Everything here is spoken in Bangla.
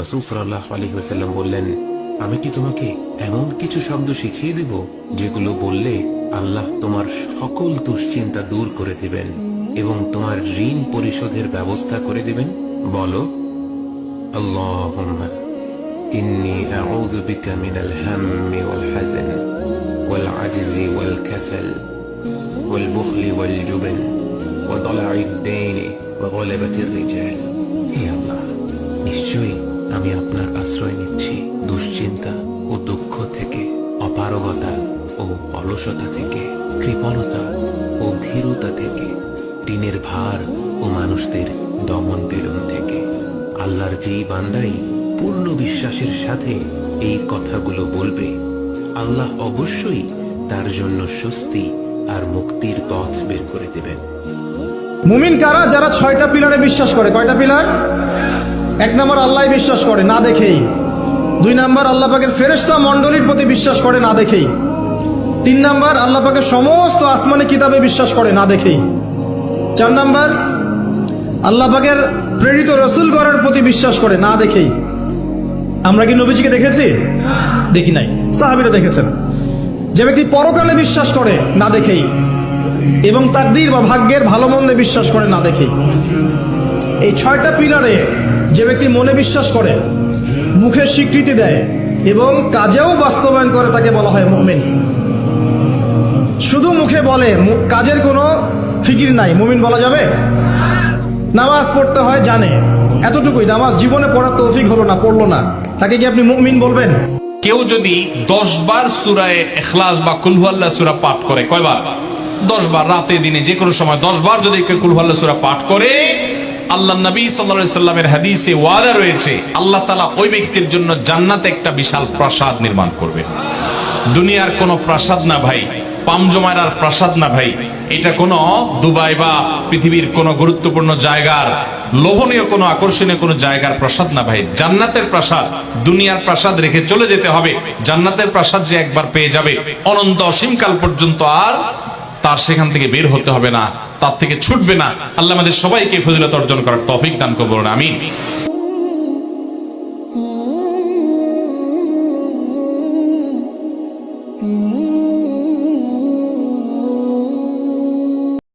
রসুল সাল্লাহ বললেন, আমি কি তোমাকে এমন কিছু শব্দ শিখিয়ে দিব যেগুলো বললে আল্লাহ তোমার সকল দুশ্চিন্তা দূর করে দিবেন এবং তোমার ঋণ পরিশোধের ব্যবস্থা করে দিবেন? বলো, আল্লাহুম্মা ইন্নী হে আল্লাহ, নিশ্চয়ই আমি আপনার আশ্রয় নিচ্ছি। দুশ্চিন্তা ও দুঃখ থেকে, অপারগতা ও অলসতা থেকে, কৃপণতা ও ভীরুতা থেকে, ঋণের ভার ও মানুষদের দমন পীড়ন থেকে। আল্লাহর যেই বান্দাই পূর্ণ বিশ্বাসের সাথে এই কথাগুলো বলবে, আল্লাহ অবশ্যই তার জন্য স্বস্তি আর মুক্তির পথ বের করে দেবেন। মুমিন কারা? যারা ছয়টা পিলারে বিশ্বাস করে। কয়টা পিলার? এক নম্বর আল্লাহ বিশ্বাস করে, না দেখেই। দুই নাম্বার আল্লাহ পাকের ফেরেশতা মণ্ডলীর প্রতি বিশ্বাস করে, না দেখেই। তিন নাম্বার আল্লাহ পাকের সমস্ত আসমানি কিতাবে বিশ্বাস করে, না দেখেই। চার নাম্বার আল্লাহ পাকের প্রেরিত রসুল করার প্রতি বিশ্বাস করে, না দেখেই। আমরা কি নবীজিকে দেখেছি? দেখি নাই। সাহাবিরা দেখেছেন। যে ব্যক্তি পরকালে বিশ্বাস করে, না দেখেই। এবং তাকদির বা ভাগ্যের ভালো মন্দে বিশ্বাস করে, না দেখেই। এই ছয়টা পিলারে যে ব্যক্তি মনে বিশ্বাস করে, মুখের স্বীকৃতি দেয় এবং কাজেও বাস্তবায়ন করে তাকে বলা হয় মুমিন। শুধু মুখে বলে কাজের কোনো ফিকির নাই। মুমিন বলা যাবে? নামাজ পড়তে হয়, জানে। এতটুকুই। নামাজ জীবনে পড়ার তৌফিক হলো না, পড়ল না। তাকে কি আপনি মুমিন বলবেন? কেউ যদি দশ বার সুরায় এখলাস বা কুলহুয়াল্লাহ সুরা পাঠ করে, কয়বার? দশ বার, রাতে, দিনে যে কোনো সময় দশ বার যদি কেউ কুলহুয়াল্লাহ সুরা পাঠ করে আল্লাহ নবী সাল্লামের হাদিসে ওয়াদা রয়েছে, আল্লাহ তালা ওই ব্যক্তির জন্য জান্নাতে একটা বিশাল প্রাসাদ নির্মাণ করবে দুনিয়ার কোনো প্রাসাদ না ভাই প্রাসাদ না ভাই। এটা কোনো দুবাই বা পৃথিবীর কোনো গুরুত্বপূর্ণ জায়গার, লোভনীয় কোনো, আকর্ষণীয় কোনো জায়গার প্রাসাদ না ভাই। জান্নাতের প্রাসাদ, দুনিয়ার প্রাসাদ রেখে চলে যেতে হবে। জান্নাতের প্রাসাদ যে একবার পেয়ে যাবে, অনন্ত অসীমকাল পর্যন্ত আর তার সেখান থেকে বের হতে হবে না, তার থেকে ছুটবে না আল্লাহ আমাদের সবাইকে ফজিলত অর্জন করার তফিক দান করব না আমি Mm-hmm.